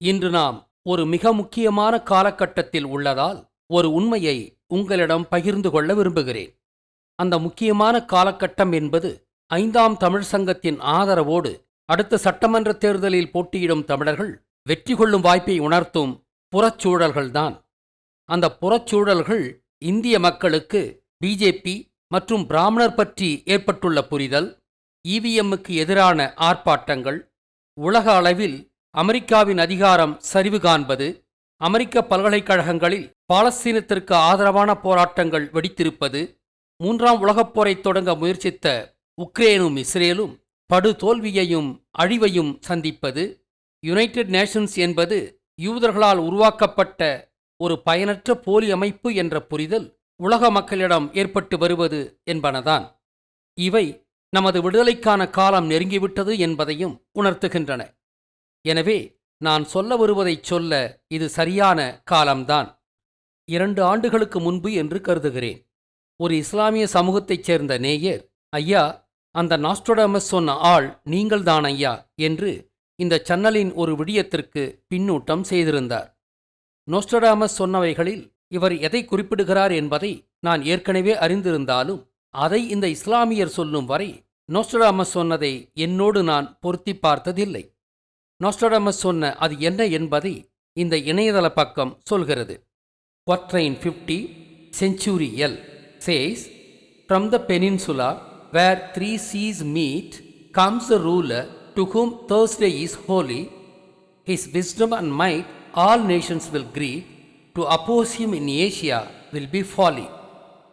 இன்று நாம் ஒரு மிக முக்கியமான காலகட்டத்தில் உள்ளதால் ஒரு உண்மையை உங்களிடம் பகிர்ந்து கொள்ள விரும்புகிறேன். அந்த முக்கியமான காலகட்டம் என்பது ஐந்தாம் தமிழ் சங்கத்தின் ஆதரவோடு அடுத்த சட்டமன்ற தேர்தலில் போட்டியிடும் தமிழர்கள் வெற்றி கொள்ளும் வாய்ப்பை உணர்த்தும் புறச்சூழல்கள்தான். அந்த புறச்சூழல்கள் இந்திய மக்களுக்கு பிஜேபி மற்றும் பிராமணர் பற்றி ஏற்பட்டுள்ள புரிதல் இவிஎம்முக்கு எதிரான ஆர்ப்பாட்டங்கள் உலக அளவில் அமெரிக்காவின் அதிகாரம் சரிவு காண்பது அமெரிக்க பல்கலைக்கழகங்களில் பாலஸ்தீனத்திற்கு ஆதரவான போராட்டங்கள் வெடித்திருப்பது மூன்றாம் உலகப் போரை தொடங்க முயற்சித்த உக்ரேனும் இஸ்ரேலும் படு தோல்வியையும் அழிவையும் சந்திப்பது யுனைடெட் நேஷன்ஸ் என்பது யூதர்களால் உருவாக்கப்பட்ட ஒரு பயனற்ற போலி அமைப்பு என்ற புரிதல் உலக மக்களிடம் ஏற்பட்டு வருவது என்பனதான். இவை நமது விடுதலைக்கான காலம் நெருங்கிவிட்டது என்பதையும் உணர்த்துகின்றன. எனவே நான் சொல்ல வருவதைச் சொல்ல இது சரியான காலம்தான். இரண்டு ஆண்டுகளுக்கு முன்பு என்று கருதுகிறேன். ஒரு இஸ்லாமிய சமூகத்தைச் சேர்ந்த நேயர் ஐயா அந்த நாஸ்டோடமஸ் சொன்ன ஆள் நீங்கள்தான் ஐயா என்று இந்த சன்னலின் ஒரு விடியத்திற்கு பின்னூட்டம் செய்திருந்தார். நோஸ்டடாமஸ் சொன்னவைகளில் இவர் எதை குறிப்பிடுகிறார் என்பதை நான் ஏற்கனவே அறிந்திருந்தாலும் அதை இந்த இஸ்லாமியர் சொல்லும் வரை நோஸ்டடாமஸ் சொன்னதை என்னோடு நான் பொருத்தி பார்த்ததில்லை. நோஸ்டடாமஸ் சொன்ன அது என்ன என்பதை இந்த இணையதள பக்கம் சொல்கிறது. ஒற்றைன் ஃபிஃப்டி செஞ்சுரி எல் says from the peninsula where three seas meet comes the ruler to whom Thursday is holy his wisdom and might all nations will greet to oppose him in Asia will be folly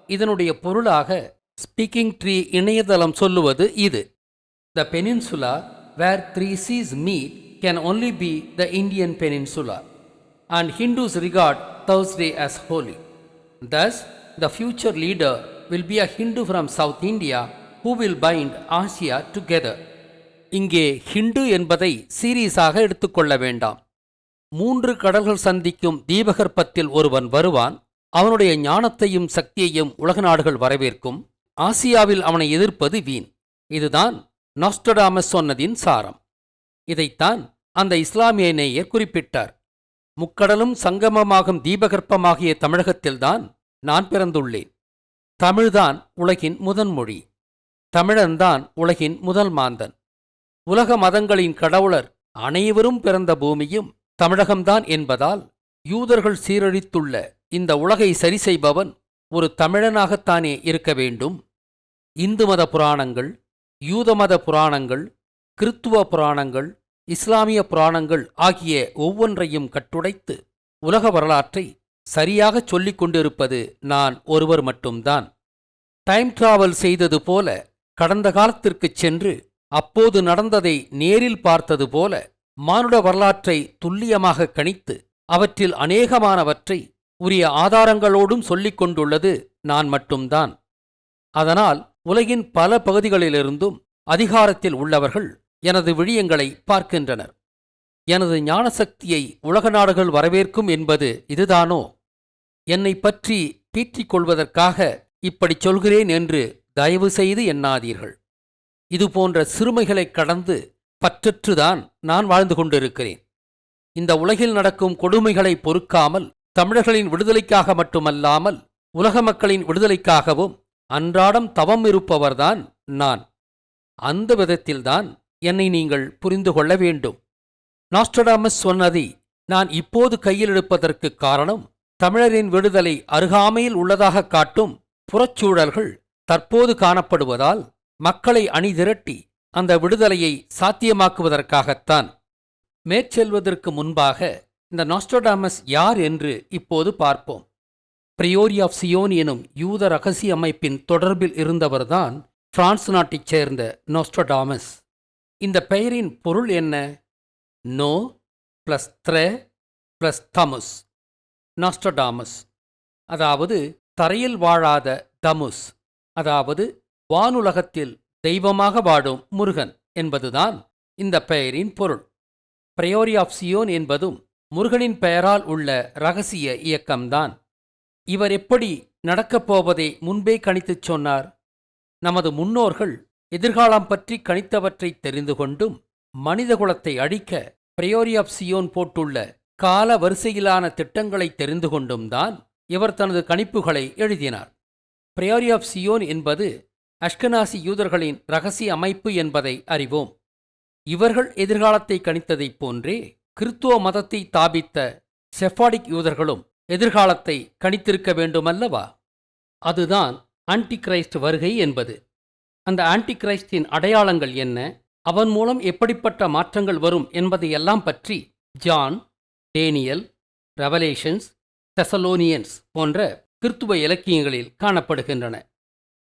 இதனுடைய பொருளாக speaking tree இணையதளம் சொல்லுவது இது the peninsula where three seas meet can only be the Indian peninsula and Hindus regard Thursday as holy thus the future leader will be a Hindu from South India who will bind Asia together. இங்கே ஹிண்டு என்பதை சீரியஸாக எடுத்துக்கொள்ள வேண்டாம். மூன்று கடல்கள் சந்திக்கும் தீபகற்பத்தில் ஒருவன் வருவான். அவனுடைய ஞானத்தையும் சக்தியையும் உலக நாடுகள் வரவேற்கும். ஆசியாவில் அவனை எதிர்ப்பது வீண். இதுதான் நாஸ்டடாமஸ் சொன்னதின் சாரம். இதைத்தான் அந்த இஸ்லாமிய நேயர் குறிப்பிட்டார். முக்கடலும் சங்கமமாகும் தீபகற்பமாகிய தமிழகத்தில்தான் நான் பிறந்துள்ளேன். தமிழ்தான் உலகின் முதன்மொழி தமிழன்தான் உலகின் முதல் மாந்தன். உலக மதங்களின் கடவுளர் அனைவரும் பிறந்த பூமியும் தமிழகம்தான் என்பதால் யூதர்கள் சீரழித்துள்ள இந்த உலகை சரி செய்பவன் ஒரு தமிழனாகத்தானே இருக்க வேண்டும். இந்து மத புராணங்கள் யூத மத புராணங்கள் கிறித்துவ புராணங்கள் இஸ்லாமிய புராணங்கள் ஆகிய ஒவ்வொன்றையும் கட்டுடைத்து உலக வரலாற்றை சரியாகச் சொல்லிக் கொண்டிருப்பது நான் ஒருவர் மட்டும்தான். டைம் டிராவல் செய்தது போல கடந்த காலத்திற்குச் சென்று அப்போது நடந்ததை நேரில் பார்த்தது போல மானுட வரலாற்றை துல்லியமாக கணித்து அவற்றில் அநேகமானவற்றை உரிய ஆதாரங்களோடும் சொல்லிக் கொண்டுள்ளது நான் மட்டும்தான். அதனால் உலகின் பல பகுதிகளிலிருந்தும் அதிகாரத்தில் உள்ளவர்கள் எனது விழியங்களை பார்க்கின்றனர். எனது ஞானசக்தியை உலக நாடுகள் வரவேற்கும் என்பது இதுதானோ? என்னை பற்றி பீற்றிக் கொள்வதற்காக இப்படிச் சொல்கிறேன் என்று தயவு செய்து எண்ணாதீர்கள். இதுபோன்ற சிறுமைகளைக் கடந்து பற்றற்றுதான் நான் வாழ்ந்து கொண்டிருக்கிறேன். இந்த உலகில் நடக்கும் கொடுமைகளை பொறுக்காமல் தமிழர்களின் விடுதலைக்காக மட்டுமல்லாமல் உலக மக்களின் விடுதலைக்காகவும் அன்றாடம் தவம் இருப்பவர்தான் நான். அந்த விதத்தில்தான் என்னை நீங்கள் புரிந்து கொள்ள வேண்டும். நாஸ்டடாமஸ் சொன்னதை நான் இப்போது கையில் எடுப்பதற்கு காரணம் தமிழரின் விடுதலை அருகாமையில் உள்ளதாக காட்டும் புறச்சூழல்கள் தற்போது காணப்படுவதால் மக்களை அணிதிரட்டி அந்த விடுதலையை சாத்தியமாக்குவதற்காகத்தான். மேற்செல்வதற்கு முன்பாக இந்த நாஸ்டோடாமஸ் யார் என்று இப்போது பார்ப்போம். பிரியோரி ஆஃப் சியோன் எனும் யூத ரகசிய அமைப்பின் தொடர்பில் இருந்தவர்தான் பிரான்ஸ் நாட்டைச் சேர்ந்த நோஸ்டோடாமஸ். இந்த பெயரின் பொருள் என்ன? நோ ப்ளஸ் த்ரெ ப்ளஸ் தமுஸ் நாஸ்டடாமஸ் அதாவது தரையில் வாழாத தமுஸ். அதாவது வானுலகத்தில் தெய்வமாக வாடும் முருகன் என்பதுதான் இந்த பெயரின் பொருள். பிரயோரி ஆஃப் சியோன் என்பதும் முருகனின் பெயரால் உள்ள ரகசிய இயக்கம்தான். இவர் எப்படி நடக்கப் போவதை முன்பே கணித்துச் சொன்னார். நமது முன்னோர்கள் எதிர்காலம் பற்றி கணித்தவற்றை தெரிந்து கொண்டும் மனிதகுலத்தை அழிக்க பிரயோரி ஆஃப் சியோன் போட்டுள்ள கால வரிசையிலான திட்டங்களை தெரிந்து கொண்டும் தான் இவர் தனது கணிப்புகளை எழுதினார். பிரயோரி ஆஃப் சியோன் என்பது அஷ்கனாசி யூதர்களின் ரகசிய அமைப்பு என்பதை அறிவோம். இவர்கள் எதிர்காலத்தை கணித்ததைப் போன்றே கிறித்துவ மதத்தை தாபித்த செஃபாடிக் யூதர்களும் எதிர்காலத்தை கணித்திருக்க வேண்டுமல்லவா? அதுதான் ஆன்டி கிரைஸ்ட் வருகை என்பது. அந்த ஆன்டி கிரைஸ்டின் அடையாளங்கள் என்ன? அவன் மூலம் எப்படிப்பட்ட மாற்றங்கள் வரும் என்பதையெல்லாம் பற்றி ஜான் டேனியல் ரெவலேஷன்ஸ் தெசலோனியன்ஸ் போன்ற கிறித்துவ இலக்கியங்களில் காணப்படுகின்றன.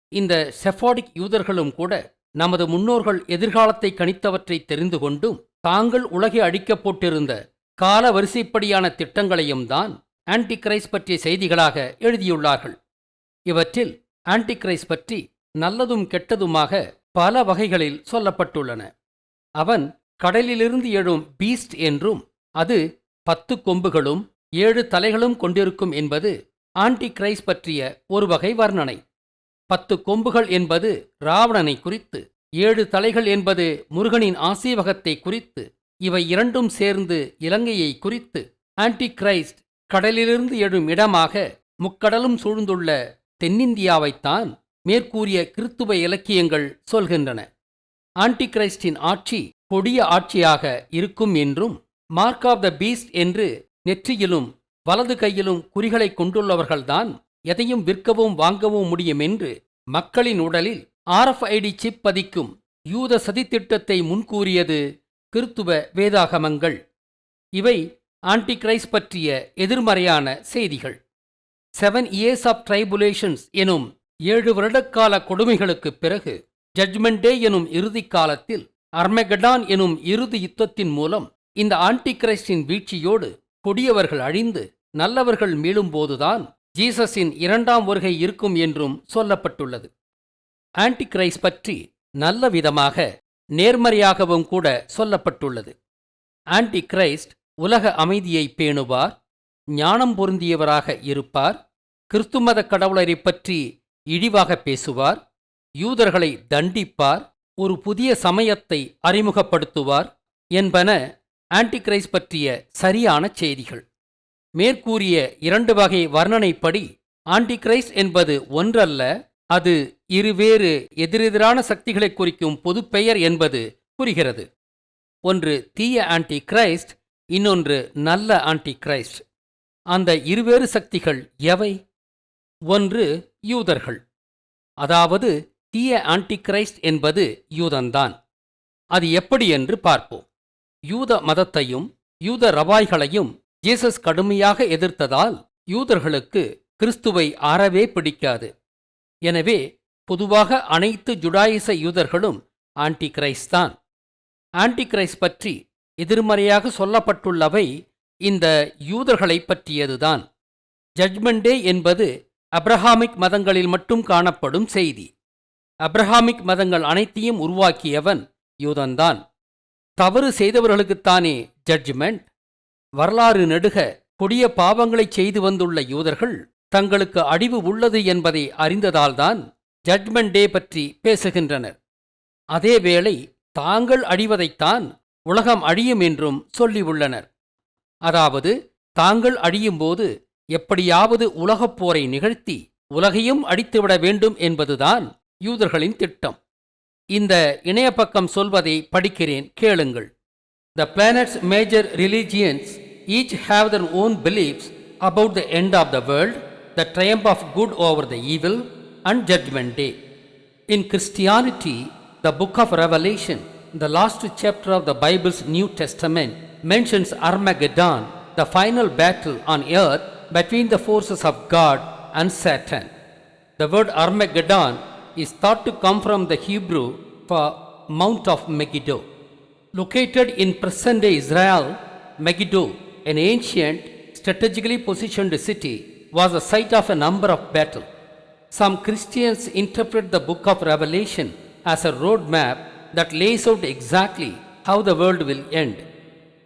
இந்த செஃபாடிக் யூதர்களும் கூட நமது முன்னோர்கள் எதிர்காலத்தை கணித்தவற்றை தெரிந்து கொண்டும் தாங்கள் உலகை அழிக்கப் போட்டிருந்த கால வரிசைப்படியான திட்டங்களையும் தான் ஆன்டி பற்றிய செய்திகளாக எழுதியுள்ளார்கள். இவற்றில் ஆன்டி பற்றி நல்லதும் கெட்டதுமாக பல வகைகளில் சொல்லப்பட்டுள்ளன. அவன் கடலிலிருந்து எழும் பீஸ்ட் என்றும் அது பத்து கொம்புகளும் ஏழு தலைகளும் கொண்டிருக்கும் என்பது ஆன்டி கிரைஸ் பற்றிய ஒரு வகை வர்ணனை. பத்து கொம்புகள் என்பது ராவணனை குறித்து ஏழு தலைகள் என்பது முருகனின் ஆசீவகத்தை குறித்து இவை இரண்டும் சேர்ந்து இலங்கையை குறித்து ஆன்டி கிரைஸ்ட் கடலிலிருந்து எழும் இடமாக முக்கடலும் சூழ்ந்துள்ள தென்னிந்தியாவைத்தான் மேற்கூறிய கிறித்துவ இலக்கியங்கள் சொல்கின்றன. ஆன்டி கிரைஸ்டின் ஆட்சி கொடிய ஆட்சியாக இருக்கும் என்றும் மார்க் ஆஃப் த பீஸ்ட் என்று நெற்றியிலும் வலது கையிலும் குறிகளை கொண்டுள்ளவர்கள்தான் எதையும் விற்கவும் வாங்கவும் முடியும் என்று மக்களின் உடலில் ஆர்எஃப்ஐடி சிப் பதிக்கும் யூத சதித்திட்டத்தை முன்கூறியது கிறித்துவ வேதாகமங்கள். இவை ஆன்டி கிரைஸ் பற்றிய எதிர்மறையான செய்திகள். செவன் இயர்ஸ் ஆஃப் ட்ரைபுலேஷன்ஸ் எனும் ஏழு வருடக்கால கொடுமைகளுக்குப் பிறகு ஜட்ஜ்மெண்டே டே எனும் இறுதிக் காலத்தில் அர்மெகடான் எனும் இறுதி யுத்தத்தின் மூலம் இந்த ஆன்டி கிரைஸ்டின் வீழ்ச்சியோடு கொடியவர்கள் அழிந்து நல்லவர்கள் மீளும்போதுதான் ஜீசஸின் இரண்டாம் வருகை இருக்கும் என்றும் சொல்லப்பட்டுள்ளது. ஆன்டி கிரைஸ்ட் பற்றி நல்ல விதமாக நேர்மறையாகவும் கூட சொல்லப்பட்டுள்ளது. ஆன்டி கிரைஸ்ட் உலக அமைதியை பேணுவார் ஞானம் பொருந்தியவராக இருப்பார் கிறிஸ்துமத கடவுளரைப் பற்றி இழிவாக பேசுவார் யூதர்களை தண்டிப்பார் ஒரு புதிய சமயத்தை அறிமுகப்படுத்துவார் என்பன ஆன்டிகிரைஸ் பற்றிய சரியான செய்திகள். மேற்கூறிய இரண்டு வகை வர்ணனைப்படி ஆன்டிகிரைஸ் என்பது ஒன்றல்ல அது இருவேறு எதிரெதிரான சக்திகளை குறிக்கும் பொதுப்பெயர் என்பது புரிகிறது. ஒன்று தீய ஆன்டி கிரைஸ்ட் இன்னொன்று நல்ல ஆன்டி கிரைஸ்ட் அந்த இருவேறு சக்திகள் எவை? ஒன்று யூதர்கள். அதாவது தீய ஆன்டிகிரைஸ்ட் என்பது யூதன்தான். அது எப்படி என்று பார்ப்போம். யூத மதத்தையும் யூத ரவாய்களையும் ஜீசஸ் கடுமையாக எதிர்த்ததால் யூதர்களுக்கு கிறிஸ்துவை ஆறவே பிடிக்காது. எனவே பொதுவாக அனைத்து ஜுடாயிச யூதர்களும் ஆன்டி கிரைஸ்ட் தான். ஆன்டி பற்றி எதிர்மறையாக சொல்லப்பட்டுள்ளவை இந்த யூதர்களை பற்றியதுதான். ஜட்மெண்டே என்பது அப்ரஹாமிக் மதங்களில் மட்டும் காணப்படும் செய்தி. அப்ரஹாமிக் மதங்கள் அனைத்தையும் உருவாக்கியவன் யூதன்தான். தவறு செய்தவர்களுக்குத்தானே ஜட்ஜ்மெண்ட் வரலாறு நெடுக கொடிய பாவங்களைச் செய்து வந்துள்ள யூதர்கள் தங்களுக்கு அடிவு உள்ளது என்பதை அறிந்ததால்தான் ஜட்மெண்ட் டே பற்றி பேசுகின்றனர். அதேவேளை தாங்கள் அழிவதைத்தான் உலகம் அழியும் என்றும் சொல்லியுள்ளனர். அதாவது தாங்கள் அழியும்போது எப்படியாவது உலகப் போரை நிகழ்த்தி உலகையும் அடித்துவிட வேண்டும் என்பதுதான் யூதர்களின் திட்டம். இந்த இணையப்பக்கம் சொல்வதை படிக்கிறேன் கேளுங்கள். The planets major religions each have their own beliefs about the end of the world the triumph of good over the evil and judgment day in Christianity the book of revelation the last chapter of the Bible's New Testament mentions Armageddon, the final battle on earth between the forces of God and Satan. The word Armageddon is thought to come from the Hebrew for Mount of Megiddo. Located in present day Israel, Megiddo, an ancient, strategically positioned city, was the site of a number of battles. Some Christians interpret the book of Revelation as a roadmap that lays out exactly how the world will end.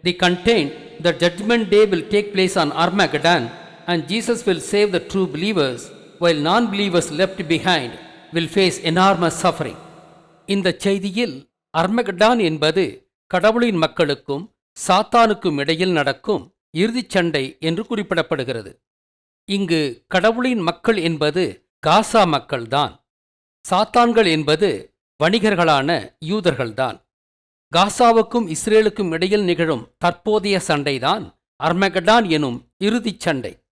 They contain the judgment day will take place on Armageddon and Jesus will save the true believers while non believers left behind will face enormous suffering. இந்த செய்தியில் அர்மகடான் என்பது கடவுளின் மக்களுக்கும் சாத்தானுக்கும் இடையில் நடக்கும் இறுதிச் சண்டை என்று குறிப்பிடப்படுகிறது. இங்கு கடவுளின் மக்கள் என்பது காசா மக்கள்தான். சாத்தான்கள் என்பது வணிகர்களான யூதர்கள்தான். காசாவுக்கும் இஸ்ரேலுக்கும் இடையில் நிகழும் தற்போதைய சண்டைதான் அர்மகடான் எனும் இறுதிச் சண்டை.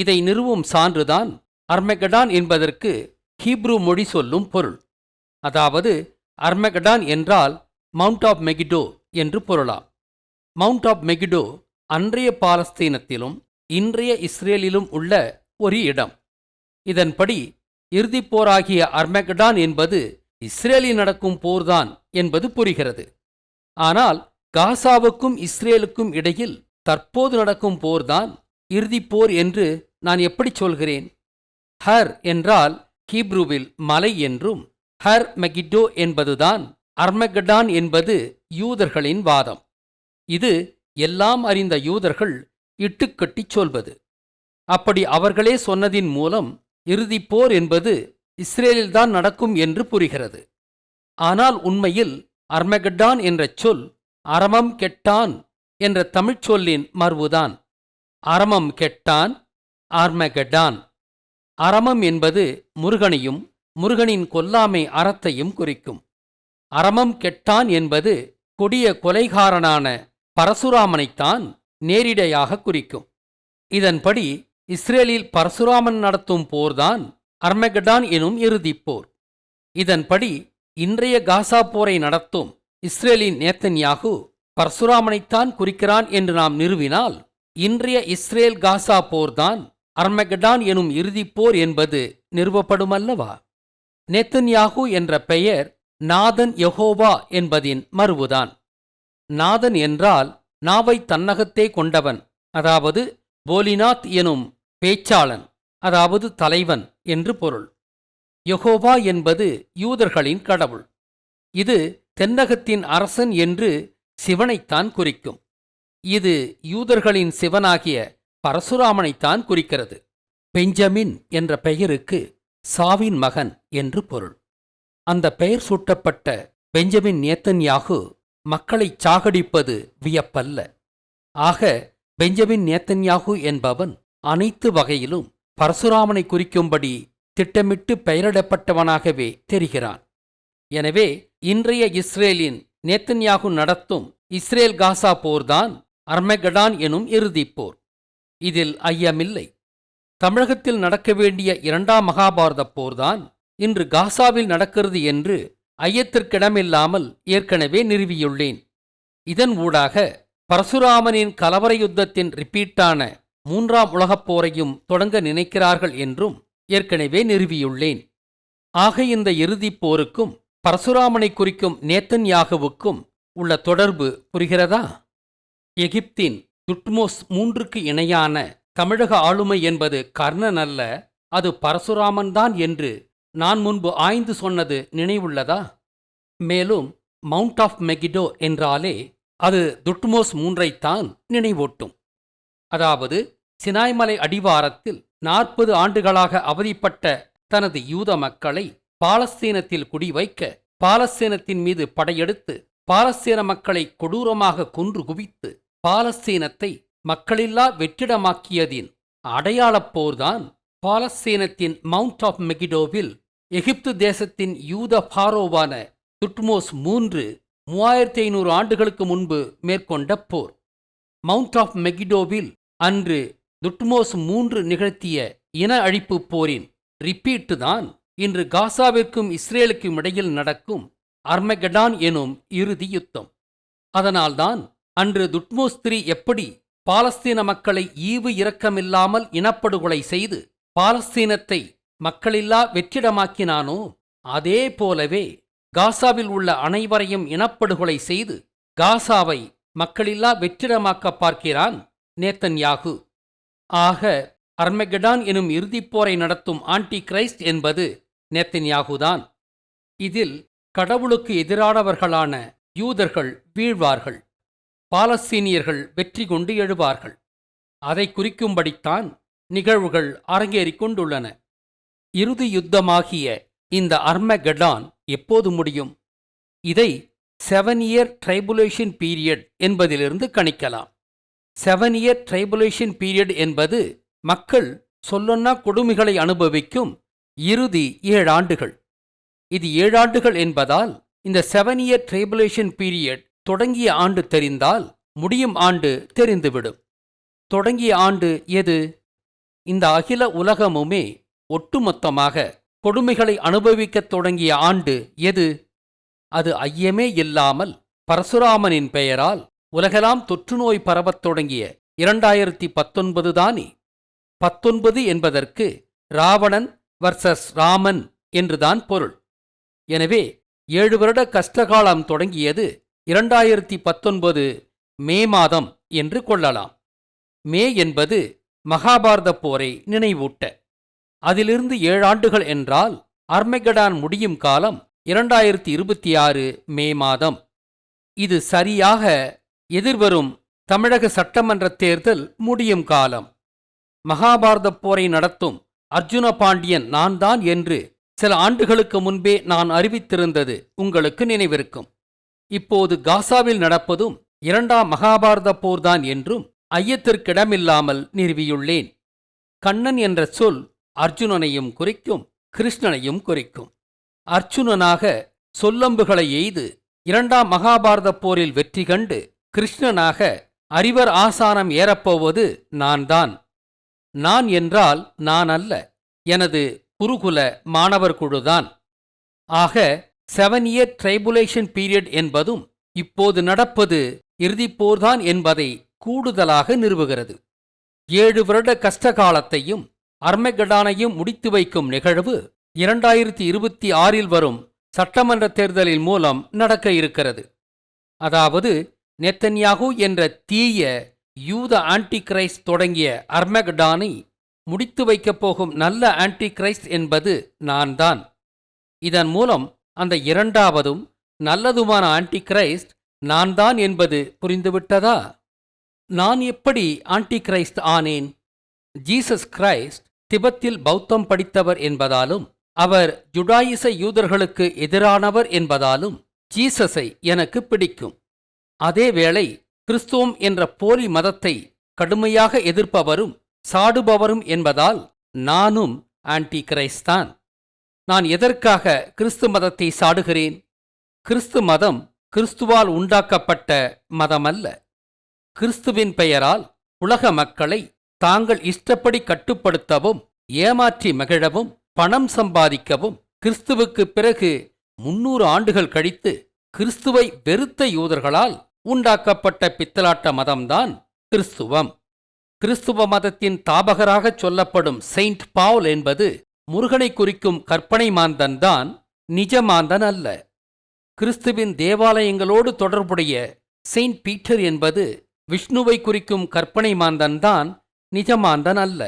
இதை நிறுவும் சான்றுதான் அர்மகடான் என்பதற்கு ஹீப்ரு மொழி சொல்லும் பொருள். அதாவது அர்மகடான் என்றால் மவுண்ட் ஆஃப் மெகிடோ என்று பொருளாம். மவுண்ட் ஆஃப் மெகிடோ அன்றைய பாலஸ்தீனத்திலும் இன்றைய இஸ்ரேலிலும் உள்ள ஒரு இடம். இதன்படி இறுதிப் போராகிய அர்மகடான் என்பது இஸ்ரேலில் நடக்கும் போர்தான் என்பது புரிகிறது. ஆனால் காசாவுக்கும் இஸ்ரேலுக்கும் இடையில் தற்போது நடக்கும் போர்தான் இறுதிப் போர் என்று நான் எப்படி சொல்கிறேன்? ஹர் என்றால் ஹீப்ருவில் மலை என்றும் ஹர் மெகிடோ என்பதுதான் அர்மகடான் என்பது யூதர்களின் வாதம். இது எல்லாம் அறிந்த யூதர்கள் இட்டுக்கட்டிச் சொல்வது. அப்படி அவர்களே சொன்னதின் மூலம் இறுதிப்போர் என்பது இஸ்ரேலில்தான் நடக்கும் என்று புரிகிறது. ஆனால் உண்மையில் அர்மகடான் என்ற சொல் அரமம் கெட்டான் என்ற தமிழ்ச் சொல்லின் மர்வுதான். அரமம் கெட்டான் ஆர்மகடான். அரமம் என்பது முருகனையும் முருகனின் கொல்லாமை அறத்தையும் குறிக்கும். அரமம் கெட்டான் என்பது கொடிய கொலைகாரனான பரசுராமனைத்தான் நேரிடையாக குறிக்கும். இதன்படி இஸ்ரேலில் பரசுராமன் நடத்தும் போர்தான் அர்மகடான் எனும் இறுதிப் போர். இதன்படி இன்றைய காசா போரை நடத்தும் இஸ்ரேலின் நேத்தன்யாகு பரசுராமனைத்தான் குறிக்கிறான் என்று நாம் நிறுவினால் இன்றைய இஸ்ரேல் காசா போர்தான் அர்மகடான் எனும் இறுதிப் போர் என்பது நிறுவப்படுமல்லவா? நெத்தன்யாகு என்ற பெயர் நாதன் யகோவா என்பதின் மறுவுதான். நாதன் என்றால் நாவை தன்னகத்தே கொண்டவன் அதாவது போலிநாத் எனும் பேச்சாளன் அதாவது தலைவன் என்று பொருள். யகோவா என்பது யூதர்களின் கடவுள். இது தென்னகத்தின் அரசன் என்று சிவனைத்தான் குறிக்கும். இது யூதர்களின் சிவனாகிய பரசுராமனைத்தான் குறிக்கிறது. பெஞ்சமின் என்ற பெயருக்கு சாவின் மகன் என்று பொருள். அந்த பெயர் சூட்டப்பட்ட பெஞ்சமின் நேத்தன்யாகு மக்களைச் சாகடிப்பது வியப்பல்ல. ஆக பெஞ்சமின் நேத்தன்யாகு என்பவன் அனைத்து வகையிலும் பரசுராமனை குறிக்கும்படி திட்டமிட்டு பெயரிடப்பட்டவனாகவே தெரிகிறான். எனவே இன்றைய இஸ்ரேலின் நேத்தன்யாகு நடத்தும் இஸ்ரேல் காசா போர்தான் அர்மெகடான் எனும் இறுதிப் போர். இதில் ஐயமில்லை. தமிழகத்தில் நடக்க வேண்டிய இரண்டாம் மகாபாரத போர்தான் இன்று காசாவில் நடக்கிறது என்று ஐயத்திற்கிடமில்லாமல் ஏற்கனவே நிறுவியுள்ளேன். இதன் ஊடாக பரசுராமனின் கலவர யுத்தத்தின் ரிப்பீட்டான மூன்றாம் உலகப் போரையும் தொடங்க நினைக்கிறார்கள் என்றும் ஏற்கனவே நிறுவியுள்ளேன். ஆக இந்த இறுதிப் போருக்கும் பரசுராமனை குறிக்கும் நேத்தன்யாகுவுக்கும் உள்ள தொடர்பு புரிகிறதா? எகிப்தின் துட்மோஸ் மூன்றுக்கு இணையான தமிழக ஆளுமை என்பது கர்ணன் அல்ல அது பரசுராமன்தான் என்று நான் முன்பு ஆய்ந்து சொன்னது நினைவுள்ளதா? மேலும் மவுண்ட் ஆஃப் மெகிடோ என்றாலே அது துட்மோஸ் மூன்றைத்தான் நினைவூட்டும். அதாவது சினாய்மலை அடிவாரத்தில் நாற்பது ஆண்டுகளாக அவதிப்பட்ட தனது யூத மக்களை பாலஸ்தீனத்தில் குடிவைக்க பாலஸ்தீனத்தின் மீது படையெடுத்து பாலஸ்தீன மக்களை கொடூரமாக கொன்று குவித்து பாலஸ்தீனத்தை மக்களில்லா வெற்றிடமாக்கியதின் அடையாளப் போர்தான் பாலஸ்தீனத்தின் மவுண்ட் ஆஃப் மெகிடோவில் எகிப்து தேசத்தின் யூத பாரோவான துட்மோஸ் மூன்று மூவாயிரத்தி ஐநூறு ஆண்டுகளுக்கு முன்பு மேற்கொண்ட போர். மவுண்ட் ஆஃப் மெகிடோவில் அன்று துட்மோஸ் மூன்று நிகழ்த்திய இன அழிப்புப் போரின் ரிப்பீட்டு தான் இன்று காசாவிற்கும் இஸ்ரேலுக்கும் இடையில் நடக்கும் அர்மகடான் எனும் இறுதி யுத்தம். அதனால்தான் அன்று துட்மோஸ்திரி எப்படி பாலஸ்தீன மக்களை ஈவு இரக்கமில்லாமல் இனப்படுகொலை செய்து பாலஸ்தீனத்தை மக்களில்லா வெற்றிடமாக்கினானோ அதே போலவே காசாவில் உள்ள அனைவரையும் இனப்படுகொலை செய்து காசாவை மக்களில்லா வெற்றிடமாக்க பார்க்கிறான் நேத்தன்யாகு. ஆக அர்மெகடான் எனும் இறுதிப் போரை நடத்தும் ஆன்டி கிரைஸ்ட் என்பது நேத்தன்யாகுதான். இதில் கடவுளுக்கு எதிரானவர்களான யூதர்கள் வீழ்வார்கள். பாலஸ்தீனியர்கள் வெற்றி கொண்டு எழுவார்கள். அதை குறிக்கும்படித்தான் நிகழ்வுகள் அரங்கேறிக் கொண்டுள்ளன. இறுதி யுத்தமாகிய இந்த அர்மகெடான் எப்போது முடியும்? இதை செவன் இயர் ட்ரைபுலேஷன் பீரியட் என்பதிலிருந்து கணிக்கலாம். செவன் இயர் ட்ரைபுலேஷன் பீரியட் என்பது மக்கள் சொல்லொன்னா கொடுமைகளை அனுபவிக்கும் இறுதி ஏழாண்டுகள் இது ஏழாண்டுகள் என்பதால் இந்த செவன் இயர் ட்ரைபுலேஷன் பீரியட் தொடங்கிய ஆண்டு தெரிந்தால் முடியும் ஆண்டு தெரிந்துவிடும். தொடங்கிய ஆண்டு எது? இந்த அகில உலகமுமே ஒட்டுமொத்தமாக கொடுமைகளை அனுபவிக்கத் தொடங்கிய ஆண்டு எது? அது ஐயமே இல்லாமல் பரசுராமனின் பெயரால் உலகெல்லாம் தொற்றுநோய் பரவத் தொடங்கிய இரண்டாயிரத்தி பத்தொன்பது தானே? பத்தொன்பது என்பதற்கு ராவணன் வர்சஸ் ராமன் என்றுதான் பொருள். எனவே ஏழு வருட கஷ்டகாலம் தொடங்கியது இரண்டாயிரத்தி பத்தொன்பது மே மாதம் என்று கொள்ளலாம். மே என்பது மகாபாரத போரை நினைவூட்ட. அதிலிருந்து ஏழாண்டுகள் என்றால் அர்மெகடான் முடியும் காலம் இரண்டாயிரத்தி இருபத்தி ஆறு மே மாதம். இது சரியாக எதிர்வரும் தமிழக சட்டமன்ற தேர்தல் முடியும் காலம். மகாபாரத போரை நடத்தும் அர்ஜுன பாண்டியன் நான் தான் என்று சில ஆண்டுகளுக்கு முன்பே நான் அறிவித்திருந்தது உங்களுக்கு நினைவிருக்கும். இப்போது காசாவில் நடப்பதும் இரண்டாம் மகாபாரத போர்தான் என்றும் ஐயத்திற்கிடமில்லாமல் நிறுவியுள்ளேன். கண்ணன் என்ற சொல் அர்ஜுனனையும் குறிக்கும் கிருஷ்ணனையும் குறிக்கும். அர்ஜுனனாக சொல்லம்புகளை எய்து இரண்டாம் மகாபாரத போரில் வெற்றி கண்டு கிருஷ்ணனாக அறிவர் ஆசானம் ஏறப்போவது நான்தான். நான் என்றால் நான் அல்ல எனது குருகுல மாணவர் குழுதான். ஆக செவன் இயர் ட்ரைபுலேஷன் பீரியட் என்பதும் இப்போது நடப்பது இறுதிப்போர்தான் என்பதை கூடுதலாக நிறுவுகிறது. ஏழு வருட கஷ்ட காலத்தையும் அர்மெகடானையும் முடித்து வைக்கும் நிகழ்வு இரண்டாயிரத்தி இருபத்தி ஆறில் வரும் சட்டமன்ற தேர்தலின் மூலம் நடக்க இருக்கிறது. அதாவது நெத்தன்யாகு என்ற தீய யூத ஆன்டி கிரைஸ்ட் தொடங்கிய அர்மெகடானை முடித்து வைக்கப் போகும் நல்ல ஆன்டி கிரைஸ்ட் என்பது நான்தான். இதன் மூலம் அந்த இரண்டாவதும் நல்லதுமான ஆன்டி கிரைஸ்ட் நான் தான் என்பது புரிந்துவிட்டதா? நான் எப்படி ஆன்டி கிரைஸ்ட் ஆனேன்? ஜீசஸ் கிரைஸ்ட் திபெத்தில் பௌத்தம் படித்தவர் என்பதாலும் அவர் ஜுடாயிச யூதர்களுக்கு எதிரானவர் என்பதாலும் ஜீசஸை எனக்கு பிடிக்கும். அதேவேளை கிறிஸ்துவம் என்ற போலி மதத்தை கடுமையாக எதிர்ப்பவரும் சாடுபவரும் என்பதால் நானும் ஆன்டி கிரைஸ்ட் தான். நான் எதற்காக கிறிஸ்து மதத்தை சாடுகிறேன்? கிறிஸ்து மதம் கிறிஸ்துவால் உண்டாக்கப்பட்ட மதமல்ல. கிறிஸ்துவின் பெயரால் உலக மக்களை தாங்கள் இஷ்டப்படி கட்டுப்படுத்தவும் ஏமாற்றி மகிழவும் பணம் சம்பாதிக்கவும் கிறிஸ்துவுக்கு பிறகு முன்னூறு ஆண்டுகள் கழித்து கிறிஸ்துவை வெறுத்த யூதர்களால் உண்டாக்கப்பட்ட பித்தலாட்ட மதம்தான் கிறிஸ்துவம். கிறிஸ்துவ மதத்தின் தாபகராகச் சொல்லப்படும் செயின்ட் பாவுல் என்பது முருகனை குறிக்கும் கற்பனை மாந்தன் தான் நிஜ மாந்தன் அல்ல. கிறிஸ்துவின் தேவாலயங்களோடு தொடர்புடைய செயின்ட் பீட்டர் என்பது விஷ்ணுவை குறிக்கும் கற்பனை மாந்தன் தான் நிஜமாந்தன் அல்ல.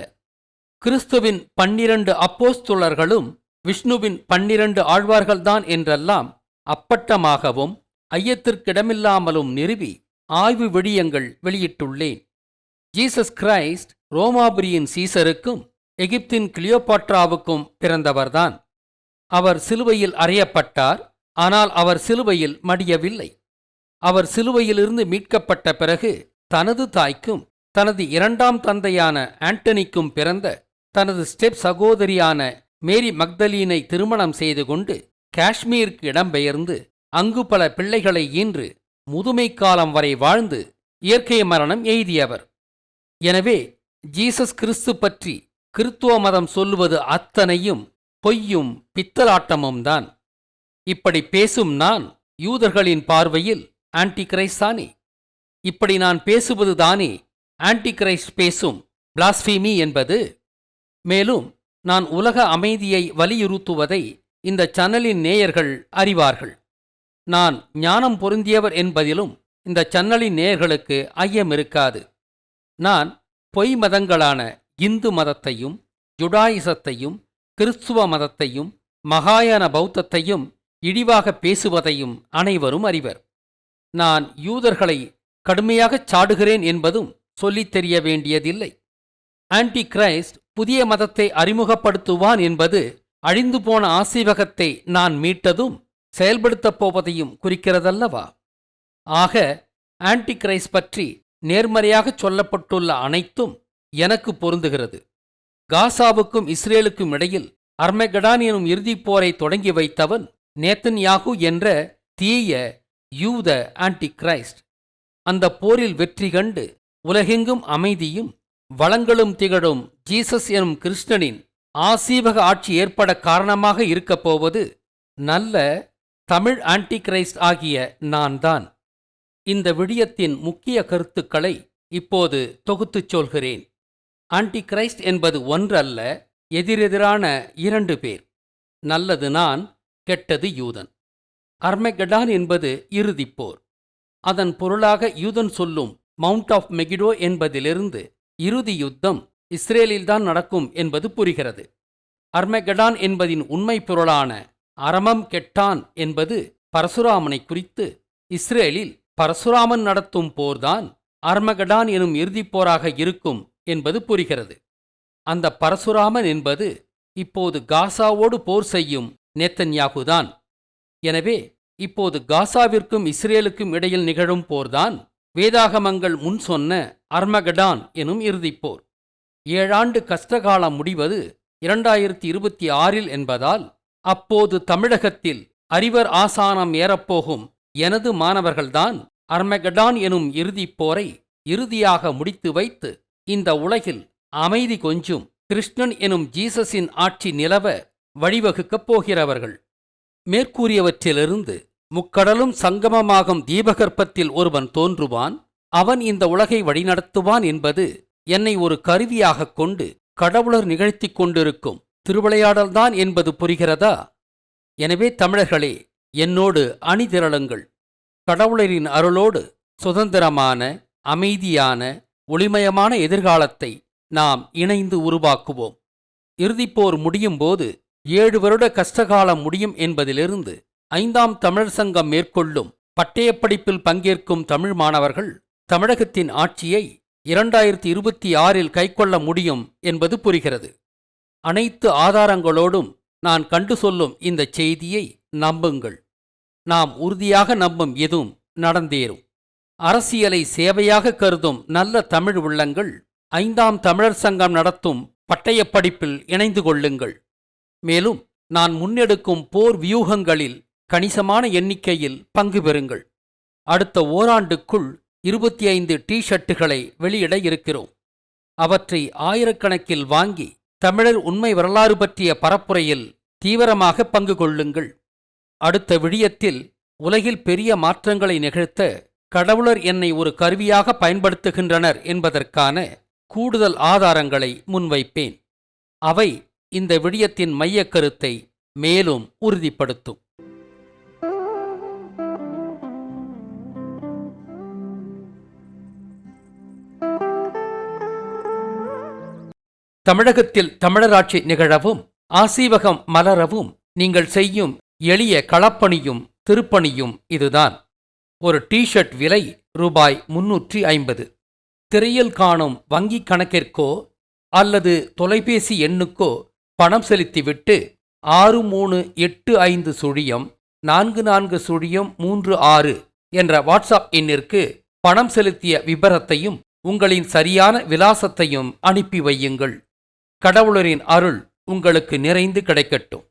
கிறிஸ்துவின் பன்னிரண்டு அப்போஸ்துலர்களும் விஷ்ணுவின் பன்னிரண்டு ஆழ்வார்கள்தான் என்றெல்லாம் அப்பட்டமாகவும் ஐயத்திற்கிடமில்லாமலும் நிறுவி ஆய்வு விடியங்கள் வெளியிட்டுள்ளேன். ஜீசஸ் கிரைஸ்ட் ரோமாபுரியின் சீசருக்கும் எகிப்தின் கிளியோபாட்ராவுக்கும் பிறந்தவர்தான். அவர் சிலுவையில் அறையப்பட்டார் ஆனால் அவர் சிலுவையில் மடியவில்லை. அவர் சிலுவையிலிருந்து மீட்கப்பட்ட பிறகு தனது தாய்க்கும் தனது இரண்டாம் தந்தையான ஆண்டனிக்கும் பிறந்த தனது ஸ்டெப் சகோதரியான மேரி மக்தலீனை திருமணம் செய்து கொண்டு காஷ்மீருக்கு இடம்பெயர்ந்து அங்கு பல பிள்ளைகளை ஈன்று முதுமை காலம் வரை வாழ்ந்து இயற்கை மரணம் எய்தியவர். எனவே ஜீசஸ் கிறிஸ்து பற்றி கிறித்துவ மதம் சொல்லுவது அத்தனையும் பொய்யும் பித்தலாட்டமும் தான். இப்படி பேசும் நான் யூதர்களின் பார்வையில் ஆன்டி தானே இப்படி நான் பேசுவது தானே ஆன்டி கிரைஸ்ட் பேசும் பிளாஸ்பீமி என்பது. மேலும் நான் உலக அமைதியை வலியுறுத்துவதை இந்த சன்னலின் நேயர்கள் அறிவார்கள். நான் ஞானம் பொருந்தியவர் என்பதிலும் இந்த சன்னலின் நேயர்களுக்கு ஐயம் இருக்காது நான் பொய் மதங்களான இந்து மதத்தையும் ஜுடாயிசத்தையும் கிறிஸ்துவ மதத்தையும் மகாயான பௌத்தத்தையும் இழிவாக பேசுவதையும் அனைவரும் அறிவர். நான் யூதர்களை கடுமையாகச் சாடுகிறேன் என்பதும் சொல்லித் தெரிய வேண்டியதில்லை. ஆன்டி கிரைஸ்ட் புதிய மதத்தை அறிமுகப்படுத்துவான் என்பது அழிந்து போன ஆசீவகத்தை நான் மீட்டதும் செயல்படுத்தப் போவதையும் குறிக்கிறதல்லவா? ஆக ஆன்டி கிரைஸ்ட் பற்றி நேர்மறையாகச் சொல்லப்பட்டுள்ள அனைத்தும் எனக்கு பொருந்துகிறது. காசாவுக்கும் இஸ்ரேலுக்கும் இடையில் அர்மெகடான் எனும் இறுதிப் போரை தொடங்கி வைத்தவன் நேத்தன்யாகு என்ற தீய யூத ஆன்டி கிரைஸ்ட் அந்த போரில் வெற்றி கண்டு உலகெங்கும் அமைதியும் வளங்களும் திகழும் ஜீசஸ் எனும் கிருஷ்ணனின் ஆசீவக ஆட்சி ஏற்பட காரணமாக இருக்கப் போவது நல்ல தமிழ் ஆன்டி கிரைஸ்ட் ஆகிய நான் தான் இந்த விடயத்தின் முக்கிய கருத்துக்களை இப்போது தொகுத்துச் சொல்கிறேன். ஆன்டி கிரைஸ்ட் என்பது ஒன்றல்ல எதிரெதிரான இரண்டு பேர். நல்லது நான் கெட்டது யூதன். அர்மெகடான் என்பது இறுதிப் போர். அதன் பொருளாக யூதன் சொல்லும் மவுண்ட் ஆஃப் மெகிடோ என்பதிலிருந்து இறுதி யுத்தம் இஸ்ரேலில்தான் நடக்கும் என்பது புரிகிறது. அர்மெகடான் என்பதின் உண்மை பொருளான அரமம் கெட்டான் என்பது பரசுராமனை குறித்து இஸ்ரேலில் பரசுராமன் நடத்தும் போர்தான் அர்மகடான் எனும் இறுதிப் போராக இருக்கும் என்பது புரிகிறது. அந்த பரசுராமன் என்பது இப்போது காசாவோடு போர் செய்யும் நேத்தன்யாகுதான். எனவே இப்போது காசாவிற்கும் இஸ்ரேலுக்கும் இடையில் நிகழும் போர்தான் வேதாகமங்கள் முன் சொன்ன அர்மகடான் எனும் இறுதிப் போர். ஏழாண்டு கஷ்டகாலம் முடிவது இரண்டாயிரத்தி இருபத்தி ஆறில் என்பதால் அப்போது தமிழகத்தில் அறிவர் ஆசானம் ஏறப்போகும் எனது மாணவர்கள்தான் அர்மகடான் எனும் இறுதிப் போரை இறுதியாக முடித்து வைத்து இந்த உலகில் அமைதி கொஞ்சும் கிருஷ்ணன் எனும் ஜீசஸின் ஆட்சி நிலவ வழிவகுக்கப் போகிறவர்கள். மேற்கூறியவற்றிலிருந்து முக்கடலும் சங்கமமாகும் தீபகற்பத்தில் ஒருவன் தோன்றுவான் அவன் இந்த உலகை வழிநடத்துவான் என்பது என்னை ஒரு கருவியாகக் கொண்டு கடவுளர் நிகழ்த்திக் கொண்டிருக்கும் திருவிளையாடல்தான் என்பது புரிகிறதா? எனவே தமிழர்களே என்னோடு அணிதிரளுங்கள். கடவுளரின் அருளோடு சுதந்திரமான அமைதியான ஒளிமயமான எதிர்காலத்தை நாம் இணைந்து உருவாக்குவோம். இறுதிப்போர் முடியும் போது ஏழு வருட கஷ்டகாலம் முடியும் என்பதிலிருந்து ஐந்தாம் தமிழர் சங்கம் மேற்கொள்ளும் பட்டயப்படிப்பில் பங்கேற்கும் தமிழ் மாணவர்கள் தமிழகத்தின் ஆட்சியை இரண்டாயிரத்தி இருபத்தி ஆறில் கைக்கொள்ள முடியும் என்பது புரிகிறது. அனைத்து ஆதாரங்களோடும் நான் கண்டு சொல்லும் இந்த செய்தியை நம்புங்கள். நாம் உறுதியாக நம்பும் எதுவும் நடந்தேறும். அரசியலை சேவையாக கருதும் நல்ல தமிழ் உள்ளங்கள் ஐந்தாம் தமிழர் சங்கம் நடத்தும் பட்டயப்படிப்பில் இணைந்து கொள்ளுங்கள். மேலும் நான் முன்னெடுக்கும் போர் வியூகங்களில் கணிசமான எண்ணிக்கையில் பங்கு பெறுங்கள். அடுத்த ஓராண்டுக்குள் இருபத்தி ஐந்து டி ஷர்ட்டுகளை வெளியிட இருக்கிறோம். அவற்றை ஆயிரக்கணக்கில் வாங்கி தமிழர் உண்மை வரலாறு பற்றிய பரப்புரையில் தீவிரமாக பங்கு கொள்ளுங்கள். அடுத்த விடியத்தில் உலகில் பெரிய மாற்றங்களை நிகழ்த்த கடவுளர் என்னை ஒரு கருவியாக பயன்படுத்துகின்றனர் என்பதற்கான கூடுதல் ஆதாரங்களை முன்வைப்பேன். அவை இந்த விடயத்தின் மையக் கருத்தை மேலும் உறுதிப்படுத்தும். தமிழகத்தில் தமிழராட்சி நிகழவும் ஆசீவகம் மலரவும் நீங்கள் செய்யும் எளிய களப்பணியும் திருப்பணியும் இதுதான். ஒரு டிஷர்ட் விலை ரூபாய் முன்னூற்றி ஐம்பது. திரையில் காணும் வங்கிக் கணக்கிற்கோ அல்லது தொலைபேசி எண்ணுக்கோ பணம் செலுத்திவிட்டு ஆறு மூணு எட்டு ஐந்து சுழியம் நான்கு நான்கு சுழியம் மூன்று ஆறு என்ற வாட்ஸ்அப் எண்ணிற்கு பணம் செலுத்திய விபரத்தையும் உங்களின் சரியான விலாசத்தையும் அனுப்பி வையுங்கள். கடவுளரின் அருள் உங்களுக்கு நிறைந்து கிடைக்கட்டும்.